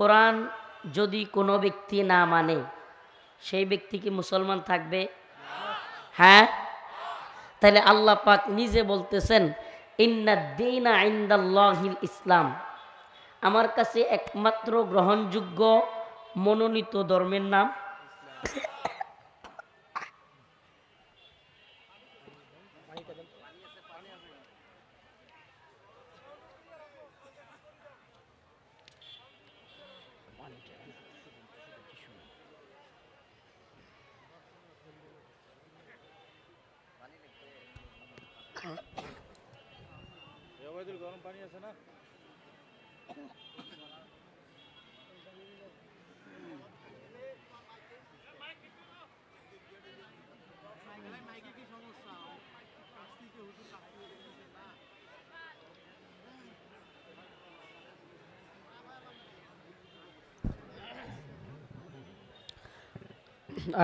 কোরআন যদি কোনো ব্যক্তি না মানে সেই ব্যক্তি কি মুসলমান থাকবে? হ্যাঁ? তাহলে আল্লাহ পাক নিজে বলতেছেন ইন্নাদ্দিনা ইন্দাল্লাহিল ইসলাম। আমার কাছে একমাত্র গ্রহণযোগ্য মনোনীত ধর্মের নাম?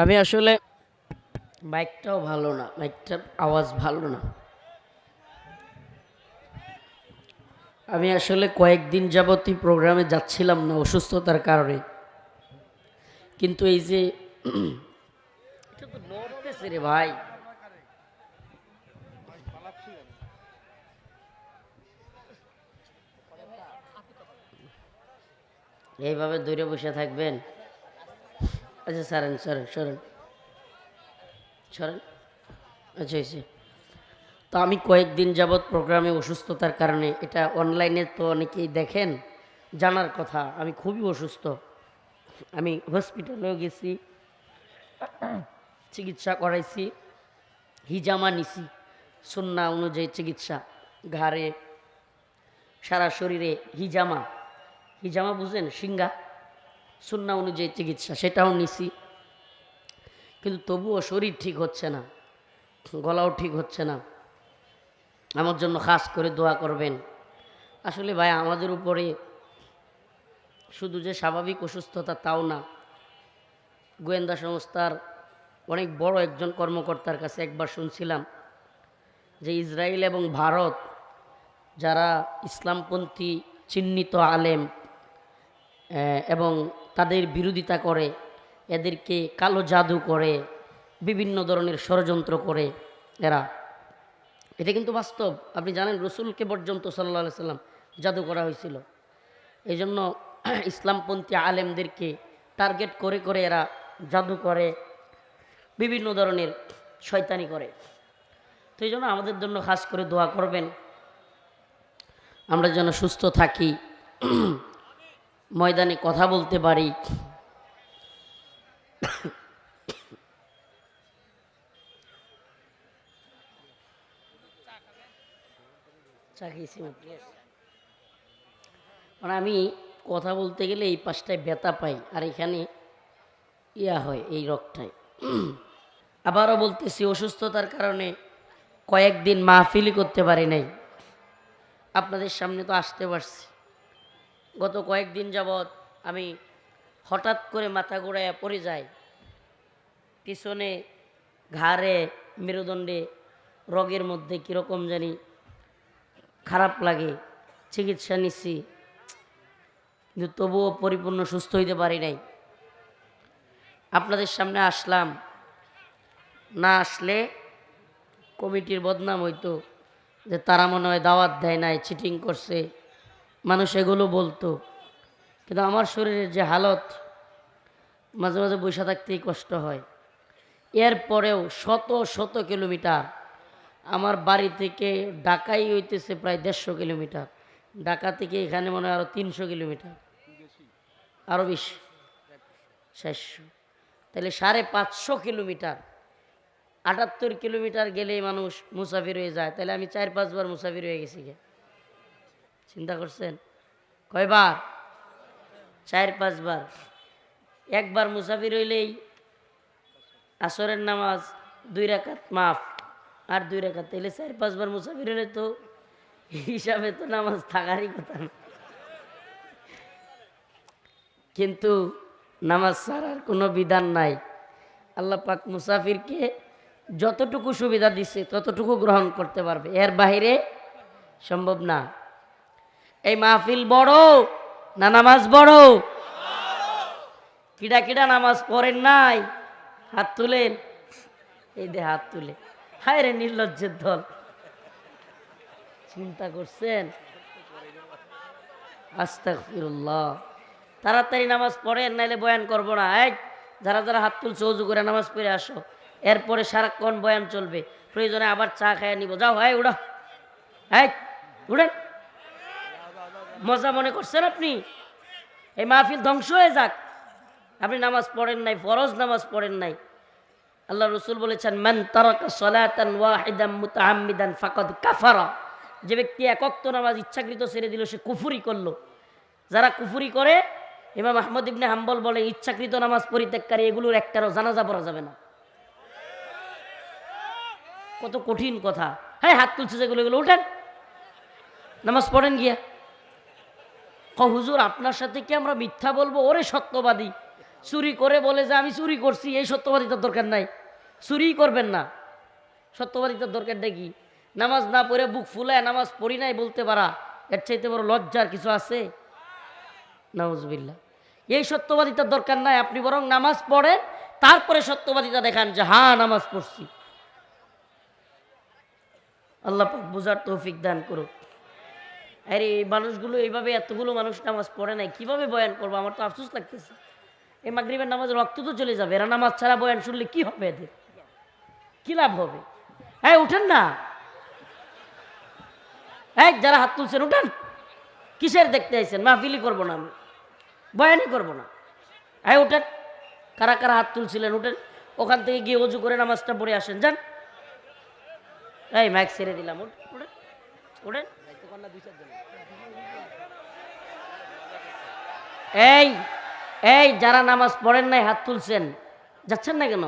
আমি আসলে মাইকটাও ভালো না মাইকটার আওয়াজ ভালো না। আমি আসলে কয়েকদিন যাবতই প্রোগ্রামে যাচ্ছিলাম না অসুস্থতার কারণে। কিন্তু এই যে রে ভাই। এইভাবে দূরে বসে থাকবেন? আচ্ছা সরেন সরেন সরেন। সরেন? আচ্ছা তো আমি কয়েকদিন যাবৎ প্রোগ্রামে অসুস্থতার কারণে, এটা অনলাইনে তো অনেকেই দেখেন, জানার কথা, আমি খুবই অসুস্থ। আমি হসপিটালেও গেছি, চিকিৎসা করাইছি, হিজামা নিছি, সুন্না অনুযায়ী চিকিৎসা, ঘাড়ে, সারা শরীরে হিজামা। হিজামা বুঝেন সিঙ্গা সুন্না অনুযায়ী চিকিৎসা, সেটাও নিছি। কিন্তু তবুও শরীর ঠিক হচ্ছে না, গলাও ঠিক হচ্ছে না। আমার জন্য খাস করে দোয়া করবেন। আসলে ভাই, আমাদের উপরে শুধু যে স্বাভাবিক অসুস্থতা তাও না, গোয়েন্দা সংস্থার অনেক বড় একজন কর্মকর্তার কাছে একবার শুনছিলাম যে ইসরায়েল এবং ভারত, যারা ইসলামপন্থী চিহ্নিত আলেম এবং তাদের বিরোধিতা করে, এদেরকে কালো জাদু করে, বিভিন্ন ধরনের ষড়যন্ত্র করে, এরা এটা কিন্তু বাস্তব। আপনি জানেন রসুলকে পর্যন্ত সাল্লা সাল্লাম জাদু করা হয়েছিল। এই জন্য ইসলামপন্থী আলেমদেরকে টার্গেট করে করে এরা জাদু করে, বিভিন্ন ধরনের শয়তানি করে। তো এই জন্য আমাদের জন্য খাস করে দোয়া করবেন। আমরা যেন সুস্থ থাকি, ময়দানে কথা বলতে পারি। চা খেয়েছি মানে আমি কথা বলতে গেলে এই পাশটায় ব্যথা পাই, আর এখানে ইয়া হয় এই রোগটায়। আবারও বলতেছি, অসুস্থতার কারণে কয়েকদিন মাহফিলই করতে পারি নাই। আপনাদের সামনে তো আসতে পারছি। গত কয়েকদিন যাবৎ আমি হঠাৎ করে মাথা ঘুরাইয়া পড়ে যাই। পিছনে ঘাড়ে মেরুদণ্ডে রোগের মধ্যে কীরকম জানি খারাপ লাগে, চিকিৎসা নিচ্ছি। কিন্তু তবুও পরিপূর্ণ সুস্থ হইতে পারি নাই। আপনাদের সামনে আসলাম। না আসলে কমিটির বদনাম হইতো যে তারা মনে হয় দাওয়াত দেয় নাই, চিটিং করছে, মানুষ এগুলো বলতো। কিন্তু আমার শরীরের যে হালত, মাঝে মাঝে বসে থাকতেই কষ্ট হয়। এরপরেও শত শত কিলোমিটার আমার বাড়ি থেকে ঢাকাই হইতেছে প্রায় দেড়শো কিলোমিটার। ঢাকা থেকে এখানে মনে হয় আরও তিনশো কিলোমিটার। আরও বেশি। চারশো। তাহলে সাড়ে পাঁচশো কিলোমিটার। আটাত্তর কিলোমিটার গেলেই মানুষ মুসাফির হয়ে যায়। তাহলে আমি চার পাঁচবার মুসাফির হয়ে গেছি চিন্তা করছেন? কয়বার? চার পাঁচবার। একবার মুসাফির হইলেই আসরের নামাজ দুই রাকাত মাফ। আর দুই রেখা তাইলে চার, পাঁচবার মুসাফির হলে তো হিসাবে তো নামাজ থাকারই কথা না। কিন্তু নামাজ ছাড়ার কোনো বিধান নাই। আল্লাহ পাক মুসাফিরকে যতটুকু সুবিধা দিচ্ছে ততটুকু গ্রহণ করতে পারবে। এর বাইরে সম্ভব না। এই মাহফিল বড় না নামাজ বড়? কিডা কিডা নামাজ পড়েন নাই? হাত তুলেন। এই দে হাত তুলে। হায় রে নির্লজ্জের দল। চিন্তা করছেন? আস্তাগফিরুল্লাহ। তাড়াতাড়ি নামাজ পড়েন, নাইলে বয়ান করব না। এই, যারা যারা হাত তুলছে, অজু করে নামাজ পড়ে আসো। এরপরে সারাক্ষণ বয়ান চলবে। প্রয়োজনে আবার চা খাইয়া নিব। যাও, হয় উড়া এই উড়েন মজা মনে করছেন আপনি? এই মাহফিল ধ্বংস হয়ে যাক। আপনি নামাজ পড়েন নাই, ফরজ নামাজ পড়েন নাই। আল্লাহ রসুল বলেছেন, মান তারাকা সলাতান ওয়াহিদাম মুতাআম্মিদান ফাকাদ কাফারা। যে ব্যক্তি একক নামাজ ইচ্ছাকৃত ছেড়ে দিল, সে কুফুরি করল। যারা কুফুরি করে, ইমাম আহমদ ইবনে হাম্বল বলে, ইচ্ছাকৃত নামাজ পরিত্যাগকারী, এগুলোর একটারও জানাজা পড়া যাবে না। কত কঠিন কথা। হ্যাঁ হাত তুলছে যেগুলো, এগুলো উঠেন। নামাজ পড়েন গিয়া। ক হুজুর, আপনার সাথে কি আমরা মিথ্যা বলব? ওরে সত্যবাদী। চুরি করে বলে যে আমি চুরি করছি, এই সত্যবাদিতার দরকার নাই। চুরিই করবেন না। সত্যবাদিতার দরকার কি? নামাজ না পড়ে বুক ফুলায় নামাজ পড়ি নাই বলতে পারা, এর চাইতে বড় লজ্জার কিছু আছে? নাউজবিল্লা এই সত্যবাদিতার দরকার নাই, আপনি বরং নামাজ পড়েন, তারপরে সত্যবাদিতা দেখান যে হ্যাঁ নামাজ পড়ছি। আল্লাহ বুঝার তৌফিক দান করুক। আরে, এই মানুষগুলো এইভাবে এতগুলো মানুষ নামাজ পড়ে নাই, কীভাবে বয়ান করব? আমার তো আফসোস লাগতেছে। এই মাগরিবের নামাজ রক্ত তো চলে যাবে। এরা নামাজ ছাড়া বয়ান শুনলে কি হবে এদের? কি লাভ হবে? হ্যাঁ উঠেন না। এক যারা হাত তুলছেন, উঠেন। কিসের দেখতে আইছেন? মাহফিলি করব না আমি। বয়ানই করব না। হ্যাঁ উঠেন। কারা কারা হাত তুলছিলেন, উঠেন। ওখান থেকে গিয়ে অজু করে নামাজটা পড়ে আসেন, যান। এই ম্যাক ছেড়ে দিলাম উঠেন। উঠেন। এই এই, যারা নামাজ পড়েন নাই, হাত তুলছেন। যাচ্ছেন না কেন?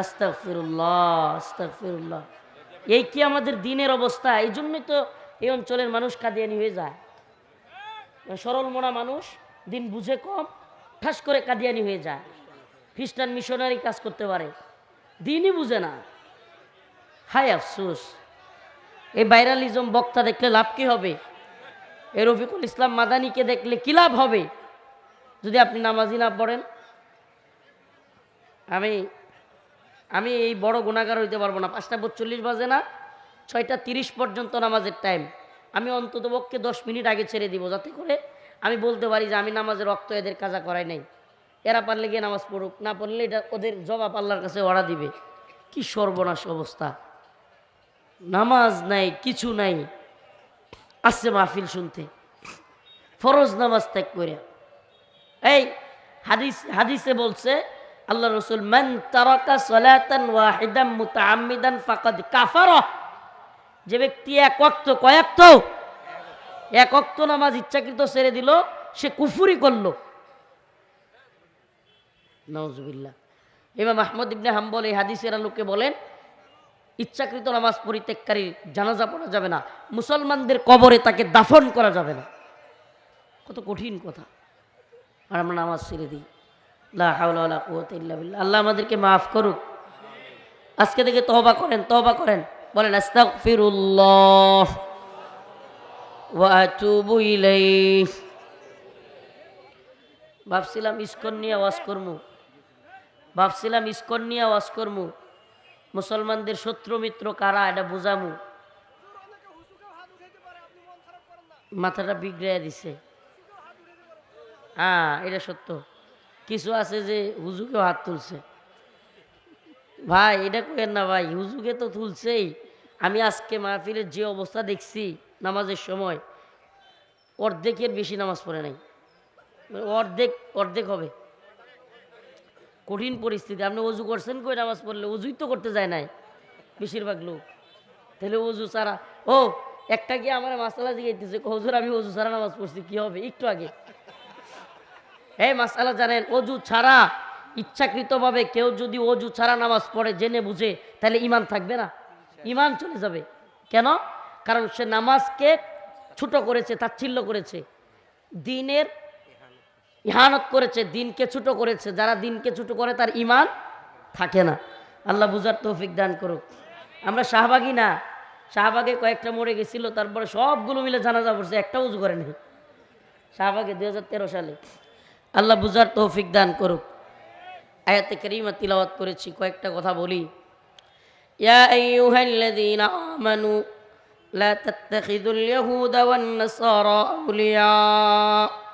আস্তাগফিরুল্লাহ এই কি আমাদের দিনের অবস্থা? এই জন্যই তো এই অঞ্চলের মানুষ কাদিয়ানি হয়ে যায়। সরল মনা মানুষ, দিন বুঝে কম, ঠাস করে কাদিয়ানি হয়ে যায়। খ্রিস্টান মিশনারি কাজ করতে পারে। দিনই বুঝে না। হায় আফসুস। এই ভাইরালিজম বক্তা দেখলে লাভ কি হবে? এই রফিকুল ইসলাম মাদানিকে দেখলে কি লাভ হবে? যদি আপনি নামাজি না পড়েন, আমি আমি এই বড় গুণাগার হইতে পারব না। পাঁচটা চল্লিশ বাজে না, ছয়টা তিরিশ পর্যন্ত নামাজের টাইম আমি অন্তত পক্ষে দশ মিনিট আগে ছেড়ে দিব, যাতে করে আমি বলতে পারি যে আমি নামাজের রক্ত এদের কাজা করাই নাই। এরা পারলে গিয়ে নামাজ পড়ুক, না পড়লে এটা ওদের জবাব আল্লাহর কাছে ওরা দিবে। কি সর্বনাশ অবস্থা। নামাজ নাই, কিছু নাই। আসছে মাহফিল শুনতে। ফরজ নামাজ ত্যাগ করে। এই হাদিস, হাদিসে বলছে, আল্লাহ রসুল, মান তারাকা সালাতান ওয়াহিদাম মুতাআম্মিদান ফাকাদ কাফারা। যে ব্যক্তি এক ওয়াক্ত কয়েকত এক ওয়াক্ত নামাজ ইচ্ছাকৃত ছেড়ে দিল, সে কুফুরি করল। নওজুবিল্লাহ ইমাম আহমদ ইবনে হাম্বল এই হাদিসের আলোকে বলেন ইচ্ছাকৃত নামাজ পরিত্যাগকারী জানাজা পড়া যাবে না। মুসলমানদের কবরে তাকে দাফন করা যাবে না। কত কঠিন কথা। আর আমরা নামাজ ছেড়ে দিই। আল্লাহ আমাদেরকে মাফ করুক। আজকে থেকে তওবা করেন তওবা করেন। বলেন, আস্তাগফিরুল্লাহ ওয়া আতুবু ইলাইহি। ভাবছিলাম ইস্কন নিয়ে ওয়াজ করমু। ভাবছিলাম ইস্কন নিয়ে ওয়াজ করমু। মুসলমানদের শত্রু মিত্র কারা, এটা বুঝামু। মাথাটা বিগড়াইয়া দিছে। হ্যাঁ এটা সত্য। কিছু আছে যে হুজুকেও হাত তুলছে। ভাই, এটা কেন না ভাই হুজুকে তো তুলছেই। আমি আজকে মাহফিলের যে অবস্থা দেখছি নামাজের সময়, অর্ধেকের বেশি নামাজ পড়ে নাই। অর্ধেক অর্ধেক হবে। কঠিন পরিস্থিতি। আপনি অজু করছেন কই নামাজ পড়লে? অজুই তো করতে যায় নাই বেশিরভাগ লোক। তাহলে অজু ছাড়া ও, একটা কি আমার মাসালা জিগাইতেছে? হজুর, আমি অজু ছাড়া নামাজ পড়ছি, কি হবে? একটু আগে। এই মাসালা জানেন, অজু ছাড়া ইচ্ছাকৃতভাবে কেউ যদি অজু ছাড়া নামাজ পড়ে, জেনে বুঝে, তাহলে ইমান থাকবে না। ইমান চলে যাবে। কেন? কারণ সে নামাজকে ছোট করেছে, তাচ্ছিল্য করেছে। দিনের ইহানত করেছে, দিনকে ছোট করেছে। যারা দিনকে ছোট করে, তার ইমান থাকে না। আল্লাহ বুঝার তৌফিক দান করুক। আমরা শাহবাগী না। শাহবাগে কয়েকটা মরে গেছিল, তারপরে সবগুলো মিলে জানাজা পড়ছে, একটা উজু করে নেই। শাহবাগে দু হাজার তেরো সালে। আল্লাহ বুঝার তৌফিক দান করুক। আয়াতে করিমা তিলাওয়াত করেছি, কয়েকটা কথা বলি। লা তাত্তাখিযুল ইয়াহুদা ওয়ান নাসারা আউলিয়া।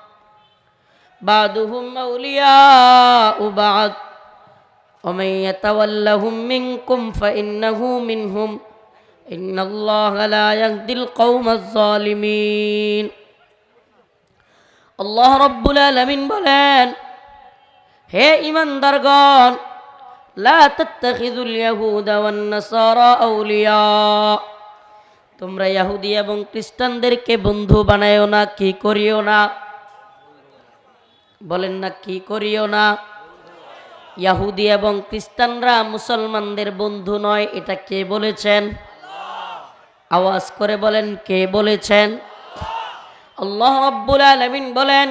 বাদুহুম আউলিয়াউ বাদ ومن يتولهم منكم فإنه منهم إن الله لا يهدي القوم الظالمين আল্লাহ রব্বুল আলমিন বলেন হে ইমানদারগণ লা তাত্তাখিযুল ইয়াহুদা ওয়ান নাসারা আউলিয়া তোমরা ইহুদি এবং খ্রিস্টানদেরকে বন্ধু বানায়ও না কি করিও না বলেন না, কি করিও না। ইয়াহুদি এবং খ্রিস্টানরা মুসলমানদের বন্ধু নয়, এটা কে বলেছেন? আওয়াজ করে বলেন, কে বলেছেন? আল্লাহ রাব্বুল আলামিন বলেন,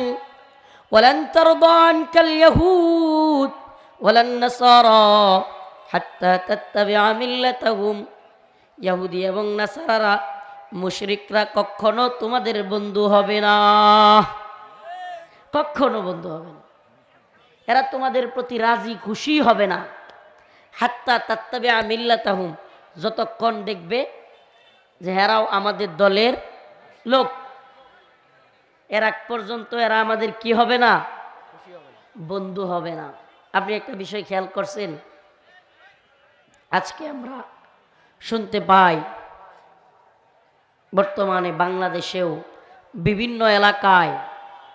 ওয়ালান তারদা আনকাল ইয়াহুদ, ওয়ালান নাসারা হাত্তা তাত্তাবিআ মিল্লাতাহুম। ইহুদি এবং নাসারারা, মুশরিকরা কখনো তোমাদের বন্ধু হবে না। কখনো বন্ধু হবে না। এরা তোমাদের প্রতি রাজি খুশি হবে না। হাত্তা তাত্তাবে আমিল্লা তাহুম যতক্ষণ দেখবে যে এরাও আমাদের দলের লোক। এর আগ পর্যন্ত এরা আমাদের কি হবে না? বন্ধু হবে না। আপনি একটা বিষয় খেয়াল করছেন? আজকে আমরা শুনতে পাই, বর্তমানে বাংলাদেশেও বিভিন্ন এলাকায়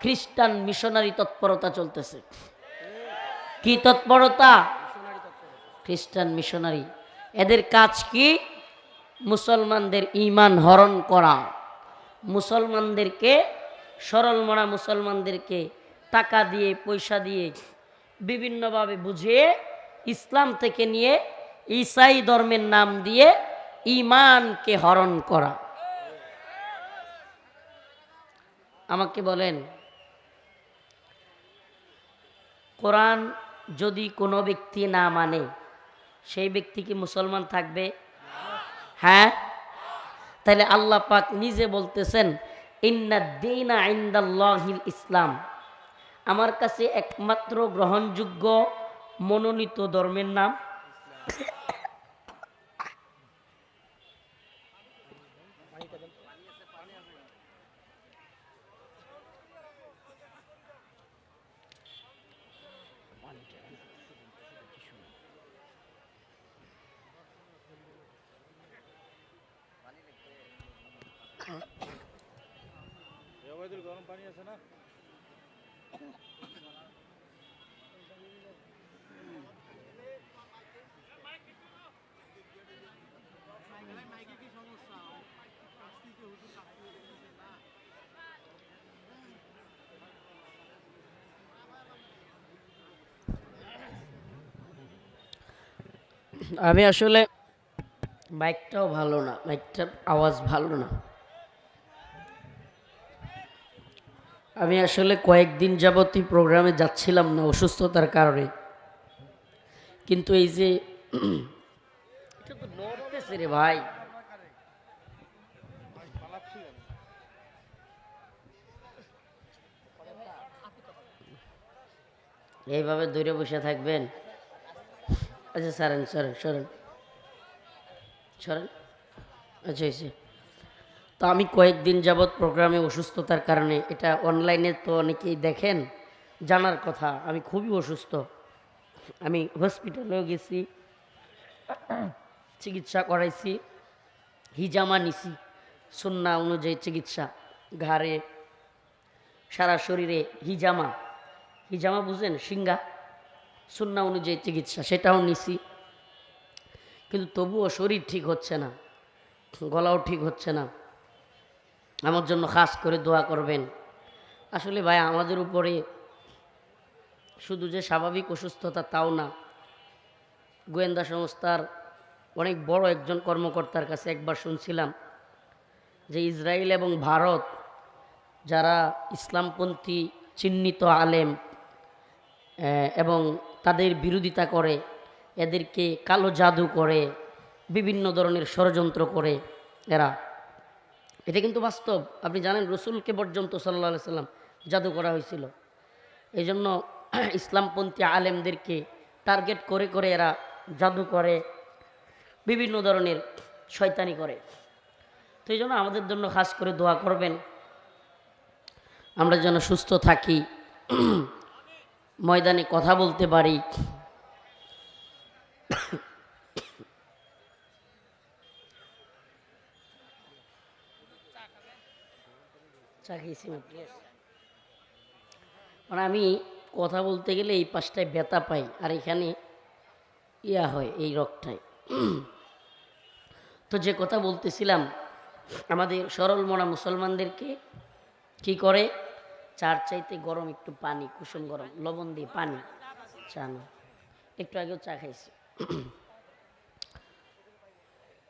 খ্রিস্টান মিশনারি তৎপরতা চলতেছে। কি তৎপরতা? খ্রিস্টান মিশনারি। এদের কাজ কি? মুসলমানদের ইমান হরণ করা। মুসলমানদেরকে, সরল মরা মুসলমানদেরকে টাকা দিয়ে, পয়সা দিয়ে বিভিন্নভাবে বুঝিয়ে ইসলাম থেকে নিয়ে ঈসাই ধর্মের নাম দিয়ে ইমানকে হরণ করা। আমাকে বলেন কোরআন যদি কোনো ব্যক্তি না মানে সেই ব্যক্তি কি মুসলমান থাকবে? হ্যাঁ? তাহলে আল্লাহ পাক নিজে বলতেছেন ইন্নাদ্দিনা আইন্দাল্লাহিল ইসলাম। আমার কাছে একমাত্র গ্রহণযোগ্য মনোনীত ধর্মের নাম এ ওবায়দুল গরম পানি আছে না? আমি আসলে মাইকটাও ভালো না মাইকটার আওয়াজ ভালো না। আমি আসলে কয়েকদিন যাবতই প্রোগ্রামে যাচ্ছিলাম না অসুস্থতার কারণে। কিন্তু এই যে রে ভাই। এইভাবে দূরে বসে থাকবেন? আচ্ছা সরেন সরেন সরেন। সরেন। আচ্ছা এসে তো আমি কয়েকদিন যাবৎ প্রোগ্রামে অসুস্থতার কারণে, এটা অনলাইনে তো অনেকেই দেখেন, জানার কথা, আমি খুবই অসুস্থ। আমি হসপিটালেও গেছি, চিকিৎসা করাইছি, হিজামা নিছি, সুন্না অনুযায়ী চিকিৎসা, ঘাড়ে, সারা শরীরে হিজামা। হিজামা বুঝেন সিঙ্গা সুন্না অনুযায়ী চিকিৎসা, সেটাও নিছি। কিন্তু তবুও শরীর ঠিক হচ্ছে না, গলাও ঠিক হচ্ছে না। আমার জন্য খাস করে দোয়া করবেন। আসলে ভাই, আমাদের উপরে শুধু যে স্বাভাবিক অসুস্থতা তাও না, গোয়েন্দা সংস্থার অনেক বড় একজন কর্মকর্তার কাছে একবার শুনছিলাম যে ইসরায়েল এবং ভারত, যারা ইসলামপন্থী চিহ্নিত আলেম এবং তাদের বিরোধিতা করে, এদেরকে কালো জাদু করে, বিভিন্ন ধরনের ষড়যন্ত্র করে এরা। এটা কিন্তু বাস্তব। আপনি জানেন রসুলকে পর্যন্ত সাল্লা সাল্লাম জাদু করা হয়েছিল। এই জন্য ইসলামপন্থী আলেমদেরকে টার্গেট করে করে এরা জাদু করে, বিভিন্ন ধরনের শয়তানি করে। তো এই জন্য আমাদের জন্য খাস করে দোয়া করবেন। আমরা যেন সুস্থ থাকি, ময়দানে কথা বলতে পারি। চা খেয়েছি মানে আমি কথা বলতে গেলে এই পাশটায় ব্যথা পাই, আর এখানে ইয়া হয় এই রকটায় তো যে কথা বলতেছিলাম, আমাদের সরল মনা মুসলমানদেরকে কি করে? চার চাইতে গরম একটু পানি, কুসুম গরম, লবণ দিয়ে পানি, চা না একটু আগেও চা খাইছি।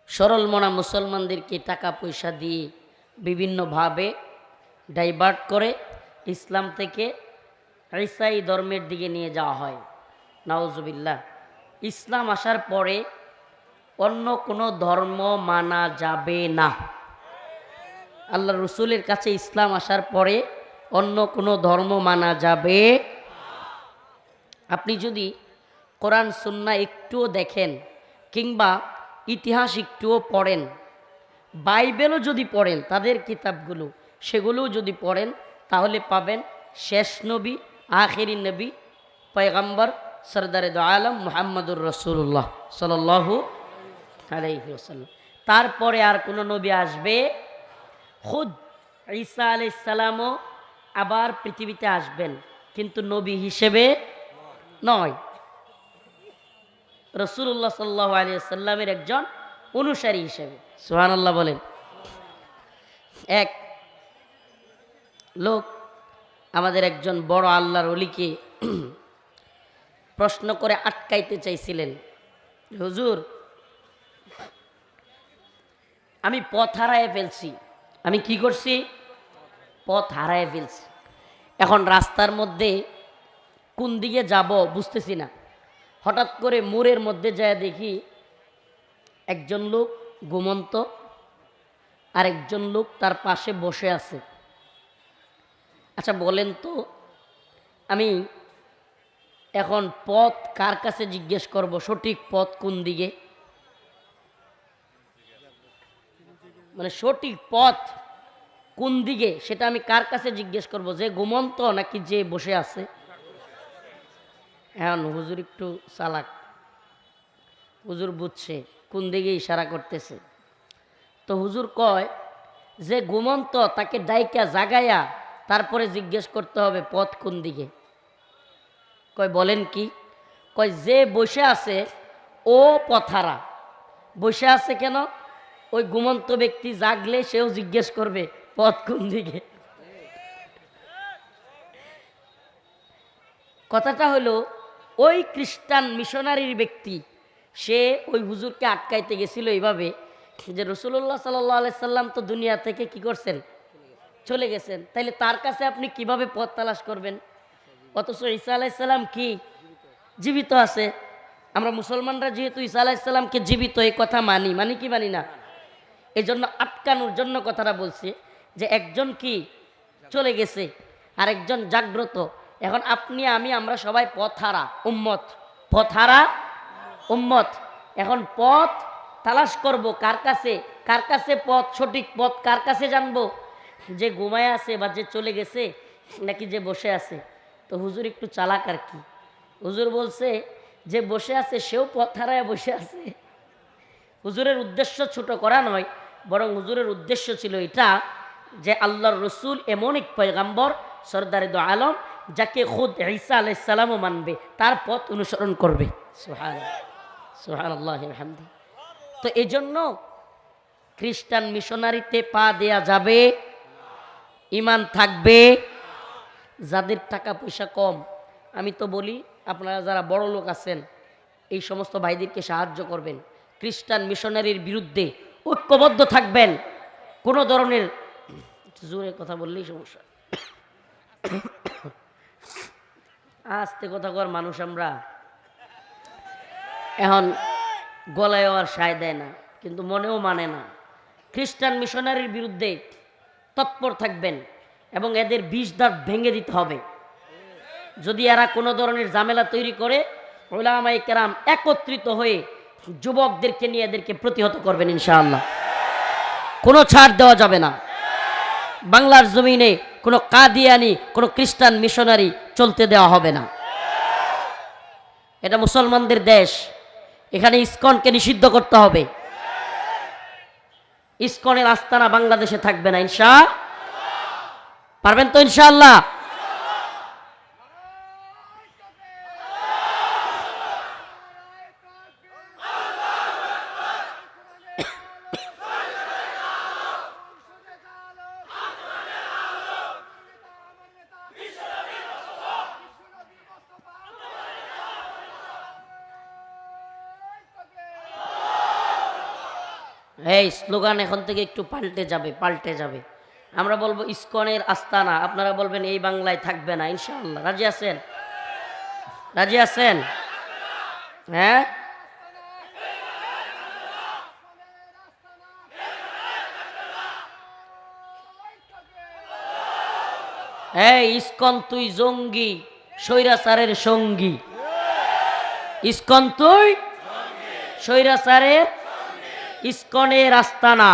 সরল মনা মুসলমানদেরকে টাকা পয়সা দিয়ে বিভিন্নভাবে ডাইভার্ট করে ইসলাম থেকে ঈসাই ধর্মের দিকে নিয়ে যাওয়া হয়। নাওজবিল্লাহ ইসলাম আসার পরে অন্য কোনো ধর্ম মানা যাবে না। আল্লাহ রসুলের কাছে ইসলাম আসার পরে অন্য কোনো ধর্ম মানা যাবে আপনি যদি কোরআন সুন্না একটুও দেখেন কিংবা ইতিহাস একটুও পড়েন, বাইবেলও যদি পড়েন, তাদের কিতাবগুলো সেগুলোও যদি পড়েন, তাহলে পাবেন শেষ নবী, আখেরি নবী, পয়গম্বর, সরদারে আলম, মোহাম্মদুর রসুল্লাহ সাল্লাহু আলাইহি তারপরে আর কোনো নবী আসবে? খুদ ঈসা আলাইসালামও আবার পৃথিবীতে আসবেন, কিন্তু নবী হিসেবে নয়। রসুল্লাহ সাল্লাহ আলিয়া সাল্লামের একজন অনুসারী হিসেবে। সোহান আল্লাহ বলেন। এক লোক, আমাদের একজন বড় আল্লাহর অলিকে প্রশ্ন করে আটকাইতে চাইছিলেন। হুজুর, আমি পথ হারায় ফেলছি। আমি কি করছি? পথ হারায় ফেলছি। এখন রাস্তার মধ্যে কোন দিকে যাব বুঝতেছি না। হঠাৎ করে মোড়ের মধ্যে যায় দেখি একজন লোক ঘুমন্ত আর একজন লোক তার পাশে বসে আছে। আচ্ছা বলেন তো, আমি এখন পথ কার কাছে জিজ্ঞেস করব? সঠিক পথ কোন দিকে? মানে সঠিক পথ কোন দিকে সেটা আমি কার কাছে জিজ্ঞেস করব? যে ঘুমন্ত নাকি যে বসে আছে? এখন হুজুর একটু চালাক। হুজুর বুঝছে কোন দিকে ইশারা করতেছে। তো হুজুর কয় যে ঘুমন্ত তাকে ডাইকা জাগাইয়া তারপরে জিজ্ঞেস করতে হবে পথ কোন দিকে? কয়, বলেন কি? কয়, যে বসে আছে ও পথারা। বসে আছে কেন? ওই ঘুমন্ত ব্যক্তি জাগলে সেও জিজ্ঞেস করবে পথ কোন দিকে? কথাটা হলো, ওই খ্রিস্টান মিশনারির ব্যক্তি, সে ওই হুজুরকে আটকাইতে গেছিল এইভাবে যে রসুল্লাহ সাল্লাহ সাল্লাম তো দুনিয়া থেকে কি করছেন? চলে গেছেন। তাইলে তার কাছে আপনি কীভাবে পথ তালাশ করবেন? অথচ ঈসা আলাইসাল্লাম কি? জীবিত আছে। আমরা মুসলমানরা যেহেতু ঈসা আলাইসাল্লামকে জীবিত, এই কথা মানি। মানি কি মানি না? এই জন্য আটকানোর জন্য কথাটা বলছি যে একজন কি? চলে গেছে। আর একজন জাগ্রত। এখন আপনি, আমি, আমরা সবাই পথ পথহারা, উম্মত। পথহারা, উম্মত। এখন পথ তালাশ করব কার কাছে? কার কাছে পথ সঠিক পথ? কার কাছে জানব? যে ঘুমায় আছে বা যে চলে গেছে, নাকি যে বসে আছে? তো হুজুর একটু চালাক আর কি। হুজুর বলছে, যে বসে আছে সেও পথ হারায় বসে আছে। হুজুরের উদ্দেশ্য ছোট করা নয়, বরং হুজুরের উদ্দেশ্য ছিল এটা যে আল্লাহর রসুল এমন এক পয়গাম্বর, সর্দারে দো আলম, যাকে খুদ ঈসা আলাইসালামও মানবে, তার পথ অনুসরণ করবে। সোহান সোহান আল্লাহ তো এই জন্য খ্রিস্টান মিশনারিতে পা দেয়া যাবে ইমান থাকবে? যাদের টাকা পয়সা কম, আমি তো বলি আপনারা যারা বড় লোক আছেন, এই সমস্ত ভাইদেরকে সাহায্য করবেন। খ্রিস্টান মিশনারির বিরুদ্ধে ঐক্যবদ্ধ থাকবেন। কোনো ধরনের জোরে কথা বললেই সমস্যা। আস্তে কথা কর মানুষ আমরা। এখন গলায় আর সায় দেয় না, কিন্তু মনেও মানে না। খ্রিস্টান মিশনারির বিরুদ্ধে তৎপর থাকবেন এবং এদের বিষ দাঁত ভেঙে দিতে হবে। যদি এরা কোনো ধরনের ঝামেলা তৈরি করে ওলামাই কেরাম একত্রিত হয়ে যুবকদেরকে নিয়ে এদেরকে প্রতিহত করবেন ইনশাআল্লাহ। কোনো ছাড় দেওয়া যাবে না। বাংলার জমিনে কোনো কাদিয়ানি, কোনো খ্রিস্টান মিশনারি চলতে দেওয়া হবে না। এটা মুসলমানদের দেশ। এখানে ইস্কনকে নিষিদ্ধ করতে হবে। ইসকনের আস্তানা বাংলাদেশে থাকবে না ইনশা পারবেন তো ইনশাআল্লাহ এই স্লোগান এখন থেকে একটু পাল্টে যাবে পাল্টে যাবে। আমরা বলব ইস্কনের আস্তানা, আপনারা বলবেন এই বাংলায় থাকবে না, ইনশাআল্লাহ। রাজি আছেন? রাজি আছেন? হ্যাঁ? এই ইস্কন তুই জঙ্গি, স্বৈরাচারের সঙ্গী। ইস্কন তুই স্বৈরাচারের ইসকনের আস্তানা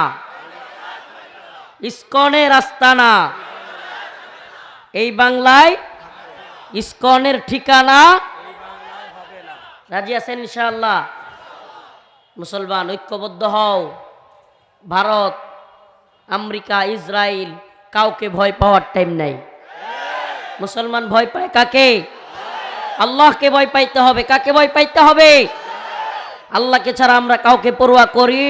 ইসকনের আস্তানা এই বাংলায় ইস্কনের ঠিকানা রাজি আছেন ইনশাআল্লাহ। মুসলমান, ঐক্যবদ্ধ হও। ভারত, আমেরিকা ইসরায়েল কাউকে ভয় পাওয়ার টাইম নাই। মুসলমান ভয় পায় কাকে? আল্লাহকে ভয় পাইতে হবে। কাকে ভয় পাইতে হবে? আল্লাহকে ছাড়া আমরা কাউকে পড়ুয়া করি